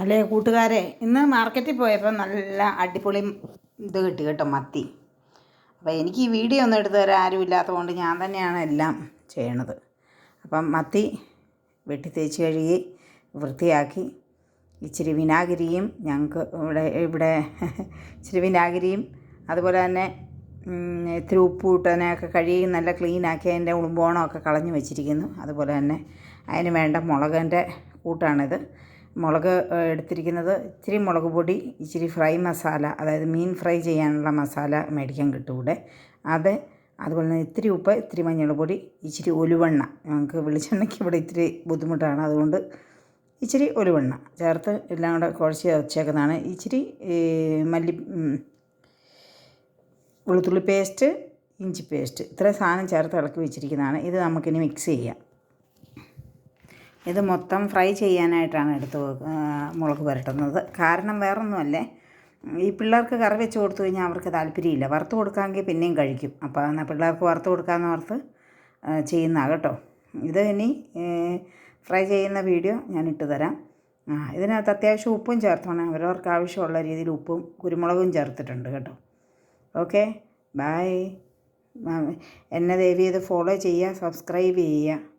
അല്ലേ കൂട്ടുകാരെ? ഇന്ന് മാർക്കറ്റിൽ പോയപ്പോൾ നല്ല അടിപൊളി ഇത് കിട്ടി കേട്ടോ മത്തി. അപ്പോൾ എനിക്ക് ഈ വീഡിയോ ഒന്നും എടുത്തു തരാൻ ആരും ഇല്ലാത്തതുകൊണ്ട് ഞാൻ തന്നെയാണ് എല്ലാം ചെയ്യണത്. അപ്പം മത്തി വെട്ടി തേച്ച് കഴുകി വൃത്തിയാക്കി. ഇച്ചിരി വിനാഗിരിയും ഞങ്ങൾക്ക് ഇവിടെ ഇവിടെ ഇച്ചിരി വിനാഗിരിയും അതുപോലെ തന്നെ ഇത്തിരി ഉപ്പ് ഇട്ടതിനെയൊക്കെ കഴുകി നല്ല ക്ലീനാക്കി അതിന്റെ ഉളുമ്പോണമൊക്കെ കളഞ്ഞു വെച്ചിരിക്കുന്നു. അതുപോലെ തന്നെ അതിന് വേണ്ട മുളകിന്റെ കൂട്ടാണിത്. മുളക് എടുത്തിരിക്കുന്നത് ഇച്ചിരി മുളക് പൊടി ഇച്ചിരി ഫ്രൈ മസാല അതായത് മീൻ ഫ്രൈ ചെയ്യാനുള്ള മസാല മേടിക്കാൻ കിട്ടും ഇവിടെ അത് അതുപോലെ തന്നെ ഇത്തിരി ഉപ്പ് ഇത്തിരി മഞ്ഞൾപ്പൊടി ഇച്ചിരി ഒലുവെണ്ണ. ഞങ്ങൾക്ക് വെളിച്ചെണ്ണയ്ക്ക് ഇവിടെ ഇത്തിരി ബുദ്ധിമുട്ടാണ്. അതുകൊണ്ട് ഇച്ചിരി ഒലുവെണ്ണ ചേർത്ത് എല്ലാം കൂടെ കുഴച്ച് വെച്ചേക്കുന്നതാണ്. ഇച്ചിരി മല്ലി വെളുത്തുള്ളി പേസ്റ്റ് ഇഞ്ചി പേസ്റ്റ് ഇത്രയും സാധനം ചേർത്ത് ഇളക്കി വെച്ചിരിക്കുന്നതാണ്. ഇത് നമുക്കിനി മിക്സ് ചെയ്യാം. ഇത് മൊത്തം ഫ്രൈ ചെയ്യാനായിട്ടാണ് എടുത്ത് മുളക് പുരട്ടുന്നത്. കാരണം വേറൊന്നുമല്ലേ? ഈ പിള്ളേർക്ക് കറി വെച്ച് കൊടുത്തു കഴിഞ്ഞാൽ അവർക്ക് താല്പര്യമില്ല. വറുത്ത് കൊടുക്കാമെങ്കിൽ പിന്നെയും കഴിക്കും. അപ്പോൾ എന്നാൽ പിള്ളേർക്ക് വറുത്ത് കൊടുക്കാമെന്ന് ഓർത്ത് ചെയ്യുന്നതാണ് കേട്ടോ. ഇത് ഇനി ഫ്രൈ ചെയ്യുന്ന വീഡിയോ ഞാൻ ഇട്ട് തരാം. ആ ഇതിനകത്ത് അത്യാവശ്യം ഉപ്പും ചേർത്തോണം അവരവർക്ക് ആവശ്യമുള്ള രീതിയിൽ ഉപ്പും കുരുമുളകും ചേർത്തിട്ടുണ്ട് കേട്ടോ. ഓക്കെ? ബായ് എന്നെ ദയവ് ചെയ്ത് ഫോളോ ചെയ്യുക സബ്സ്ക്രൈബ് ചെയ്യുക.